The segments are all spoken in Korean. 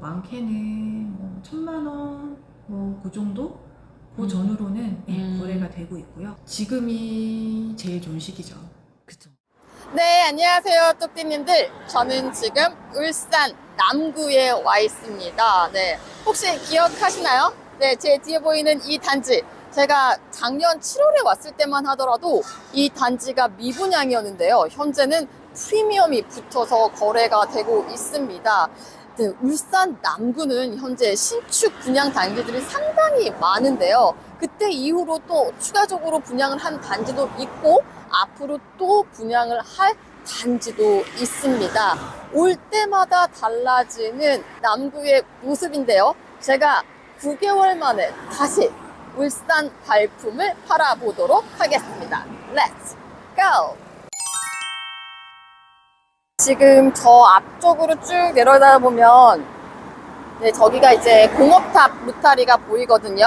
많게는 뭐 천만 원, 뭐 그 정도? 그 음. 전후로는 예, 음. 거래가 되고 있고요. 지금이 제일 좋은 시기죠. 그쵸. 네, 안녕하세요, 뚝띠님들. 저는 지금 울산 남구에 와 있습니다. 네, 혹시 기억하시나요? 네, 제 뒤에 보이는 이 단지. 제가 작년 7월에 왔을 때만 하더라도 이 단지가 미분양이었는데요. 현재는 프리미엄이 붙어서 거래가 되고 있습니다. 네, 울산 남구는 현재 신축 분양 단지들이 상당히 많은데요. 그때 이후로 또 추가적으로 분양을 한 단지도 있고 앞으로 또 분양을 할 단지도 있습니다. 올 때마다 달라지는 남구의 모습인데요. 제가 9개월 만에 다시 울산 발품을 팔아보도록 하겠습니다. Let's go! 지금 저 앞쪽으로 쭉 내려다 보면 네, 저기가 이제 공업탑 루타리가 보이거든요.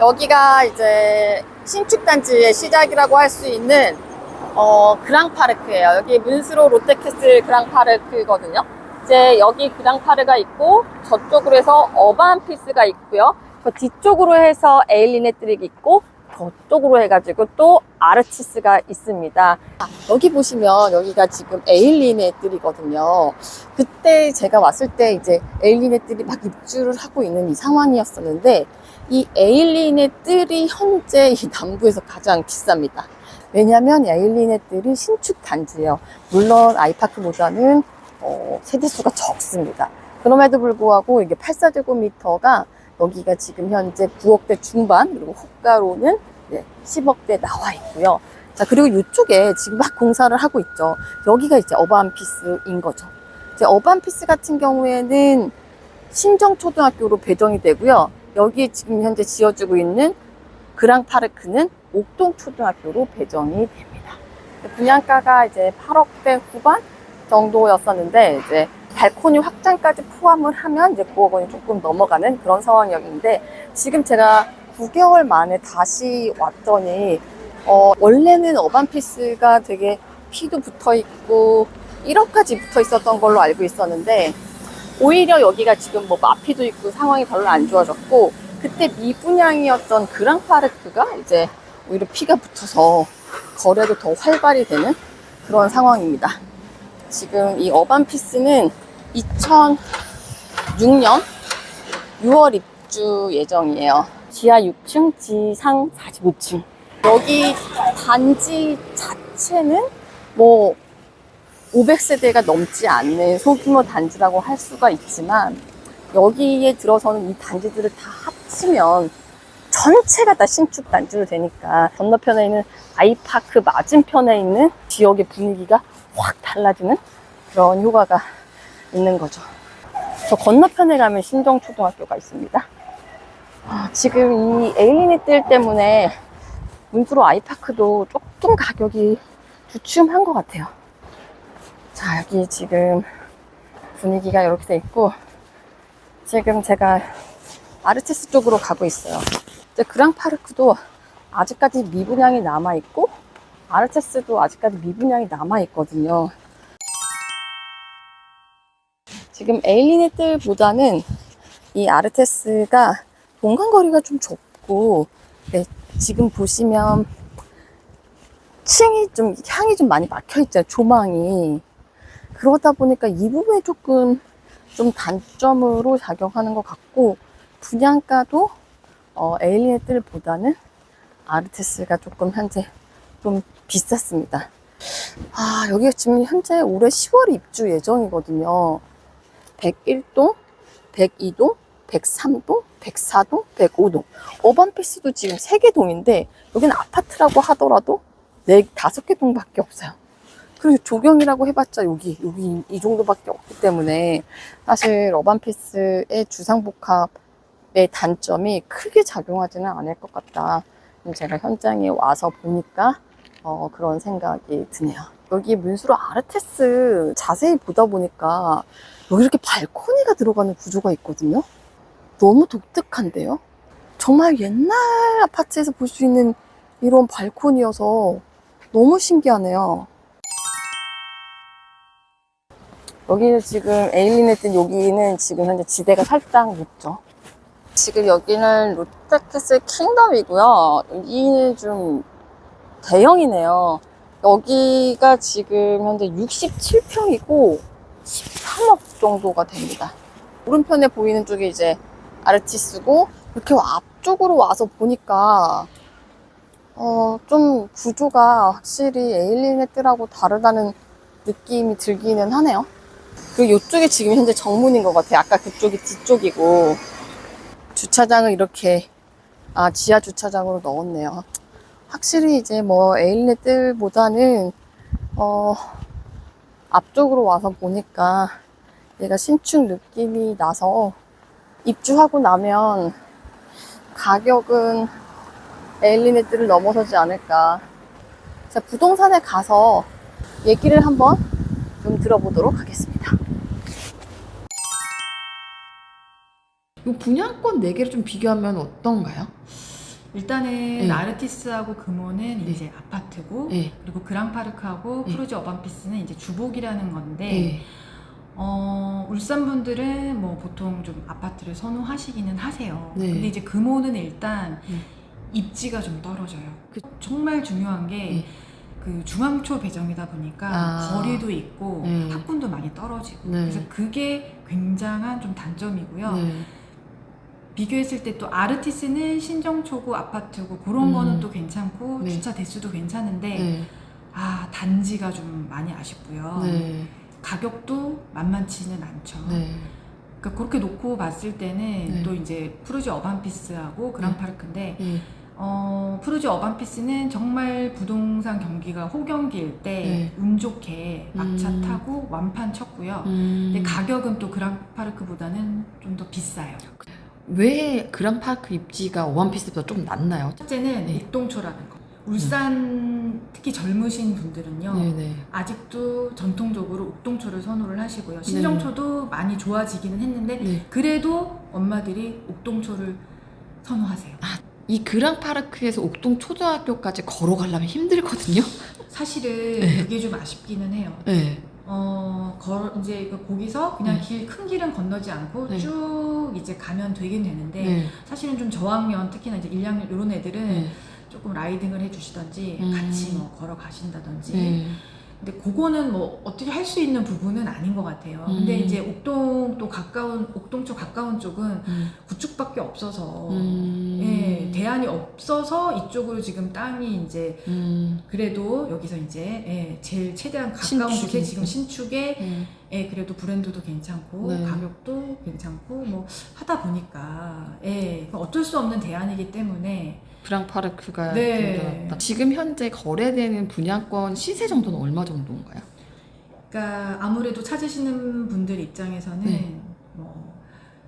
여기가 이제 신축단지의 시작이라고 할 수 있는 어, 그랑파르크예요. 여기 문스로 롯데캐슬 그랑파르크거든요. 이제 여기 그랑파르가 있고 저쪽으로 해서 어반 피스가 있고요. 저 뒤쪽으로 해서 에일리네트릭이 있고 저쪽으로 해가지고 또 아르치스가 있습니다. 아, 여기 보시면 여기가 지금 에일리네들이거든요. 그때 제가 왔을 때 이제 에일리네들이 막 입주를 하고 있는 이 상황이었었는데 이 에일리네들이 현재 이 남부에서 가장 비쌉니다. 왜냐하면 에일리네들이 신축 단지예요. 물론 아이파크보다는 어, 세대수가 적습니다. 그럼에도 불구하고 이게 84제곱미터가 여기가 지금 현재 9억대 중반 그리고 호가로는 네, 10억대 나와 있고요. 자 그리고 이쪽에 지금 막 공사를 하고 있죠. 여기가 이제 어반피스인 거죠. 이제 어반피스 같은 경우에는 신정초등학교로 배정이 되고요. 여기 지금 현재 지어주고 있는 그랑파르크는 옥동초등학교로 배정이 됩니다. 분양가가 이제 8억대 후반 정도였었는데 이제 발코니 확장까지 포함을 하면 이제 9억 원이 조금 넘어가는 그런 상황이었는데 지금 제가 9개월 만에 다시 왔더니 어, 원래는 어반피스가 되게 피도 붙어 있고 1억까지 붙어 있었던 걸로 알고 있었는데 오히려 여기가 지금 뭐 마피도 있고 상황이 별로 안 좋아졌고 그때 미분양이었던 그랑파르크가 이제 오히려 피가 붙어서 거래도 더 활발히 되는 그런 상황입니다. 지금 이 어반피스는 2006년 6월 입주 예정이에요. 지하 6층, 지상 45층. 여기 단지 자체는 뭐 500세대가 넘지 않는 소규모 단지라고 할 수가 있지만 여기에 들어서는 이 단지들을 다 합치면 전체가 다 신축 단지로 되니까 건너편에 있는 아이파크 맞은편에 있는 지역의 분위기가 확 달라지는 그런 효과가 있는 거죠. 저 건너편에 가면 신정초등학교가 있습니다. 아, 지금 이 에일리네들 때문에 문수로 아이파크도 조금 가격이 주춤한 것 같아요. 자, 여기 지금 분위기가 이렇게 돼 있고, 지금 제가 아르테스 쪽으로 가고 있어요. 근데 그랑파르크도 아직까지 미분양이 남아있고, 아르테스도 아직까지 미분양이 남아있거든요. 지금 에일리네들보다는 이 아르테스가 공간거리가 좀 좁고, 네, 지금 보시면 층이 좀, 향이 좀 많이 막혀 있잖아요, 조망이. 그러다 보니까 이 부분에 조금 좀 단점으로 작용하는 것 같고, 분양가도 어, 에일리네들보다는 아르테스가 조금 현재 좀 비쌌습니다. 아, 여기가 지금 현재 올해 10월에 입주 예정이거든요. 101동, 102동, 103동, 104동, 105동. 어반피스도 지금 3개 동인데, 여기는 아파트라고 하더라도 4, 5개 동밖에 없어요. 그리고 조경이라고 해봤자 여기, 여기 이 정도밖에 없기 때문에, 사실 어반피스의 주상복합의 단점이 크게 작용하지는 않을 것 같다. 제가 현장에 와서 보니까 어, 그런 생각이 드네요. 여기 문수로 아르테스 자세히 보다 보니까 여기 이렇게 발코니가 들어가는 구조가 있거든요. 너무 독특한데요? 정말 옛날 아파트에서 볼 수 있는 이런 발코니여서 너무 신기하네요. 여기는 지금 에일리네트 여기는 지금 현재 지대가 살짝 높죠. 지금 여기는 롯데캐슬 킹덤이고요. 여기는 좀 대형이네요. 여기가 지금 현재 67평이고 13억 정도가 됩니다. 오른편에 보이는 쪽이 이제 아르티스고 이렇게 앞쪽으로 와서 보니까 어, 좀 구조가 확실히 에일리네트라고 다르다는 느낌이 들기는 하네요. 그리고 이쪽이 지금 현재 정문인 것 같아요. 아까 그쪽이 뒤쪽이고 주차장을 이렇게 아 지하 주차장으로 넣었네요. 확실히 이제 뭐 에일리네트보다는 어 앞쪽으로 와서 보니까 얘가 신축 느낌이 나서 입주하고 나면 가격은 에일리네트를 넘어서지 않을까. 자, 부동산에 가서 얘기를 한번 좀 들어보도록 하겠습니다. 이 분양권 4개를 좀 비교하면 어떤가요? 일단은 네. 아르티스하고 금호는 이제 아파트고 네. 그리고 그랑파르크하고 네. 프루지 어반피스는 이제 주복이라는 건데 네. 어, 울산 분들은 뭐 보통 좀 아파트를 선호하시기는 하세요. 네. 근데 이제 금호는 일단 네. 입지가 좀 떨어져요. 그- 정말 중요한 게 네. 그 중앙초 배정이다 보니까 아. 거리도 있고 네. 학군도 많이 떨어지고 네. 그래서 그게 굉장한 좀 단점이고요. 네. 비교했을 때 또 아르티스는 신정초구 아파트고 그런 음. 거는 또 괜찮고 네. 주차 대수도 괜찮은데 네. 아 단지가 좀 많이 아쉽고요. 네. 가격도 만만치는 않죠. 네. 그러니까 그렇게 놓고 봤을 때는 네. 또 이제 푸르지 어반피스하고 그랑파르크인데 네. 어, 푸르지 어반피스는 정말 부동산 경기가 호경기일 때 네. 운 좋게 막차 음. 타고 완판 쳤고요. 음. 근데 가격은 또 그랑파르크보다는 좀 더 비싸요. 왜 그랑파크 입지가 원피스보다 좀 낫나요? 첫째는 네. 옥동초라는 거. 울산 특히 젊으신 분들은요. 네네. 아직도 전통적으로 옥동초를 선호를 하시고요. 신정초도 많이 좋아지기는 했는데 네. 그래도 엄마들이 옥동초를 선호하세요. 이 그랑파르크에서 옥동 초등학교까지 걸어가려면 힘들거든요. 사실은 네. 그게 좀 아쉽기는 해요. 네. 어, 걸, 이제 그 거기서 그냥 네. 길, 큰 길은 건너지 않고 네. 쭉 이제 가면 되긴 되는데 네. 사실은 좀 저학년 특히나 이제 1학년 이런 애들은 네. 조금 라이딩을 해주시던지 음. 같이 뭐 걸어가신다든지 네. 근데 그거는 뭐 어떻게 할 수 있는 부분은 아닌 것 같아요. 근데 음. 이제 옥동 또 가까운 옥동 쪽 가까운 쪽은 음. 구축밖에 없어서 음. 예, 대안이 없어서 이쪽으로 지금 땅이 이제 음. 그래도 여기서 이제 예, 제일 최대한 가까운 신축이. 곳에 지금 신축에 네. 예, 그래도 브랜드도 괜찮고 네. 가격도 괜찮고 뭐 하다 보니까 예, 어쩔 수 없는 대안이기 때문에 그랑파르크가 네. 낫다. 지금 현재 거래되는 분양권 시세 정도는 얼마 정도인가요? 그러니까 아무래도 찾으시는 분들 입장에서는 네. 뭐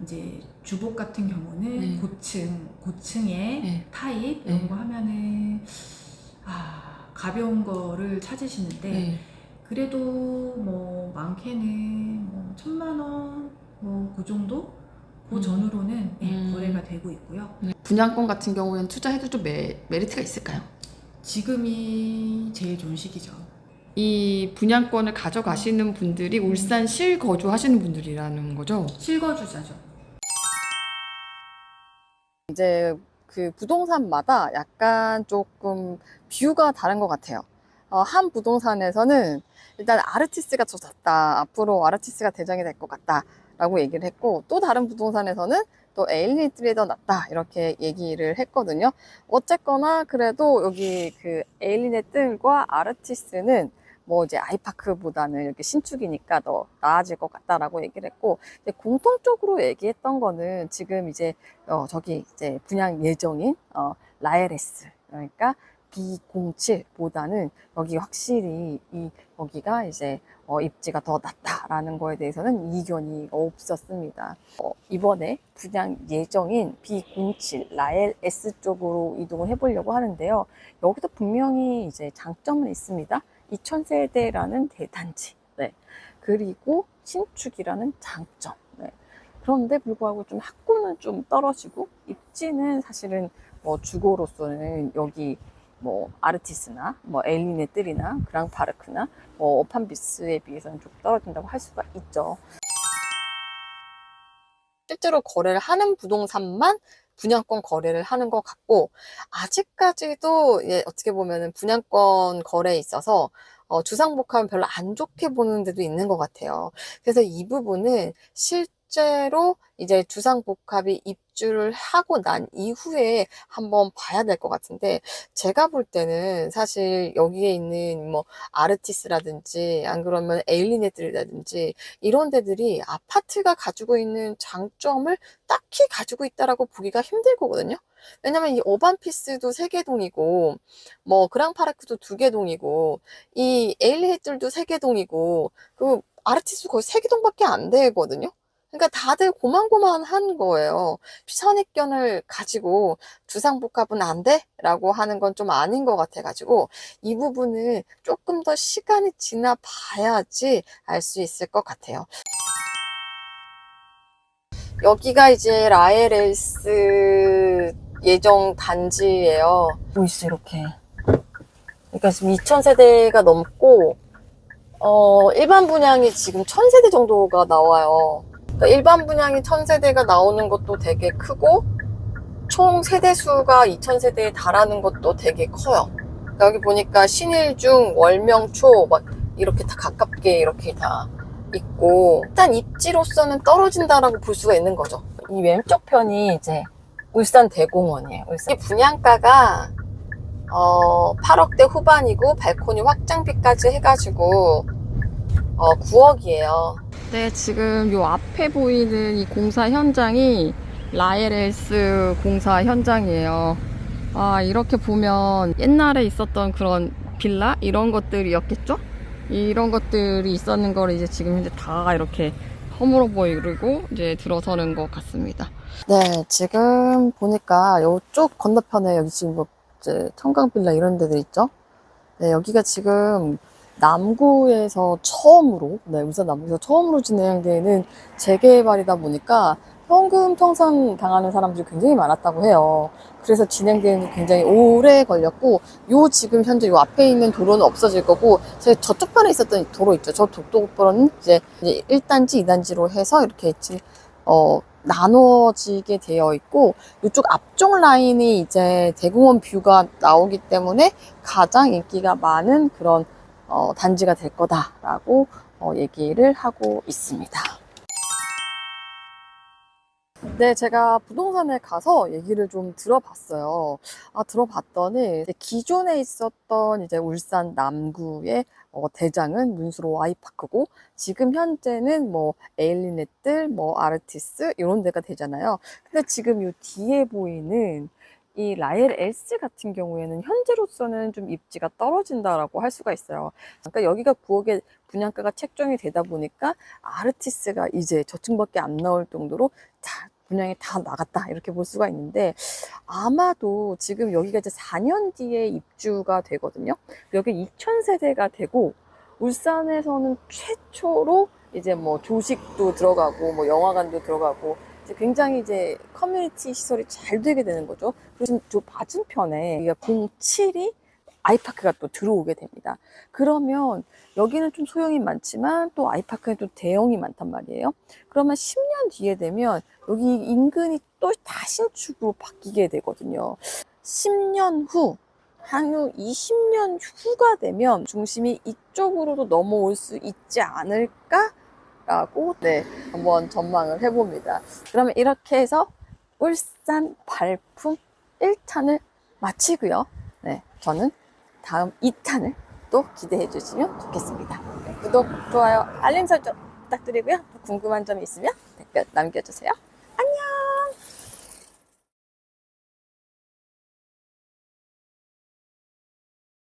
이제 주복 같은 경우는 네. 고층 고층의 네. 타입 네. 이런 거 하면은 아 가벼운 거를 찾으시는데 네. 그래도 뭐 많게는 뭐 천만 원 뭐 그 정도 그 음. 전후로는 예, 음. 거래가 되고 있고요. 분양권 같은 경우에는 투자해도 좀 메, 메리트가 있을까요? 지금이 제일 좋은 시기죠. 이 분양권을 가져가시는 분들이 울산 실 거주하시는 분들이라는 거죠? 실거주자죠. 이제 그 부동산마다 약간 조금 뷰가 다른 것 같아요. 어, 한 부동산에서는 일단 아르티스가 더 낫다. 앞으로 아르티스가 대장이 될 것 같다. 라고 얘기를 했고, 또 다른 부동산에서는 또 에일리트리 더 낫다. 이렇게 얘기를 했거든요. 어쨌거나 그래도 여기 그 에일리네들과 아르티스는 뭐 이제 아이파크보다는 이렇게 신축이니까 더 나아질 것 같다라고 얘기를 했고, 공통적으로 얘기했던 거는 지금 이제 어, 저기 이제 분양 예정인 어, 라엘S 그러니까 B07보다는 여기 확실히 이 여기가 이제 어, 입지가 더 낫다라는 거에 대해서는 이견이 없었습니다. 어, 이번에 분양 예정인 B07 라엘 S 쪽으로 이동을 해보려고 하는데요. 여기도 분명히 이제 장점은 있습니다. 2000세대라는 대단지, 네. 그리고 신축이라는 장점. 네. 그런데 불구하고 좀 학구는 좀 떨어지고 입지는 사실은 뭐 주거로서는 여기 뭐 아르티스나 뭐 에일린의 뜰이나 그랑파르크나 뭐 오판비스에 비해서는 좀 떨어진다고 할 수가 있죠. 실제로 거래를 하는 부동산만 분양권 거래를 하는 것 같고 아직까지도 예, 어떻게 보면은 분양권 거래에 있어서 어, 주상복합은 별로 안 좋게 보는 데도 있는 것 같아요. 그래서 이 부분은 실 제로 이제 주상복합이 입주를 하고 난 이후에 한번 봐야 될 것 같은데 제가 볼 때는 사실 여기에 있는 뭐 아르티스라든지 안 그러면 에일리네들이라든지 이런 데들이 아파트가 가지고 있는 장점을 딱히 가지고 있다라고 보기가 힘들 거거든요. 왜냐면 이 오반피스도 세 개 동이고 뭐 그랑파르크도 두 개 동이고 이 에일리네들도 세 개 동이고 그 아르티스 거의 세 개 동밖에 안 되거든요. 그러니까 다들 고만고만한 거예요. 선입견을 가지고 주상복합은 안 돼? 라고 하는 건 좀 아닌 것 같아가지고 이 부분은 조금 더 시간이 지나 봐야지 알 수 있을 것 같아요. 여기가 이제 라엘엘스 예정 단지예요. 보이시죠, 이렇게. 그러니까 지금 2,000세대가 넘고, 어, 일반 분양이 지금 1,000세대 정도가 나와요. 그러니까 일반 분양이 1,000세대가 나오는 것도 되게 크고, 총 세대 수가 2,000세대에 달하는 것도 되게 커요. 그러니까 여기 보니까 신일중, 월명초, 막 이렇게 다 가깝게 이렇게 다 있고, 일단 입지로서는 떨어진다라고 볼 수가 있는 거죠. 이 왼쪽 편이 이제 울산 대공원이에요. 울산. 이 분양가가 어, 8억대 후반이고 발코니 확장비까지 해가지고 어, 9억이에요. 네, 지금 요 앞에 보이는 이 공사 현장이 라엘엘스 공사 현장이에요. 아, 이렇게 보면 옛날에 있었던 그런 빌라 이런 것들이었겠죠? 이런 것들이 있었는 걸 이제 지금 현재 다 이렇게 허물어 보이고 이제 들어서는 것 같습니다. 네, 지금 보니까 이쪽 건너편에 여기 지금 뭐 이제 청강 빌라 이런 데들 있죠? 네, 여기가 지금 남구에서 처음으로, 네, 울산 남구에서 처음으로 진행되는 재개발이다 보니까 현금 청산 당하는 사람들이 굉장히 많았다고 해요. 그래서 진행되는 게 굉장히 오래 걸렸고, 요 지금 현재 요 앞에 있는 도로는 없어질 거고, 제 저쪽 편에 있었던 도로 있죠. 저 독도도로는 이제, 이제 1단지, 2단지로 해서 이렇게 있지, 어, 나눠지게 되어 있고, 이쪽 앞쪽 라인이 이제 대공원 뷰가 나오기 때문에 가장 인기가 많은 그런 어, 단지가 될 거다라고 어, 얘기를 하고 있습니다. 네, 제가 부동산에 가서 얘기를 좀 들어봤어요. 아, 들어봤더니 기존에 있었던 이제 울산 남구의 어, 대장은 문수로 와이파크고 지금 현재는 뭐 에일리넷들, 뭐 아르티스 이런 데가 되잖아요. 근데 지금 요 뒤에 보이는 이 라엘 엘스 같은 경우에는 현재로서는 좀 입지가 떨어진다라고 할 수가 있어요. 그러니까 여기가 9억의 분양가가 책정이 되다 보니까 아르티스가 이제 저층밖에 안 나올 정도로 다 분양이 다 나갔다 이렇게 볼 수가 있는데 아마도 지금 여기가 이제 4년 뒤에 입주가 되거든요. 여기 2,000세대가 되고 울산에서는 최초로 이제 뭐 조식도 들어가고 뭐 영화관도 들어가고 굉장히 이제 커뮤니티 시설이 잘 되게 되는 거죠. 그리고 지금 저 맞은편에 여기가 07이 아이파크가 또 들어오게 됩니다. 그러면 여기는 좀 소형이 많지만 또 아이파크는 또 대형이 많단 말이에요. 그러면 10년 뒤에 되면 여기 인근이 또 다 신축으로 바뀌게 되거든요. 10년 후, 향후 20년 후가 되면 중심이 이쪽으로도 넘어올 수 있지 않을까? 라고, 네, 한번 전망을 해봅니다. 그러면 이렇게 해서 울산 발품 1탄을 마치고요. 네, 저는 다음 2탄을 또 기대해 주시면 좋겠습니다. 네, 구독, 좋아요, 알림 설정 부탁드리고요. 궁금한 점이 있으면 댓글 남겨주세요.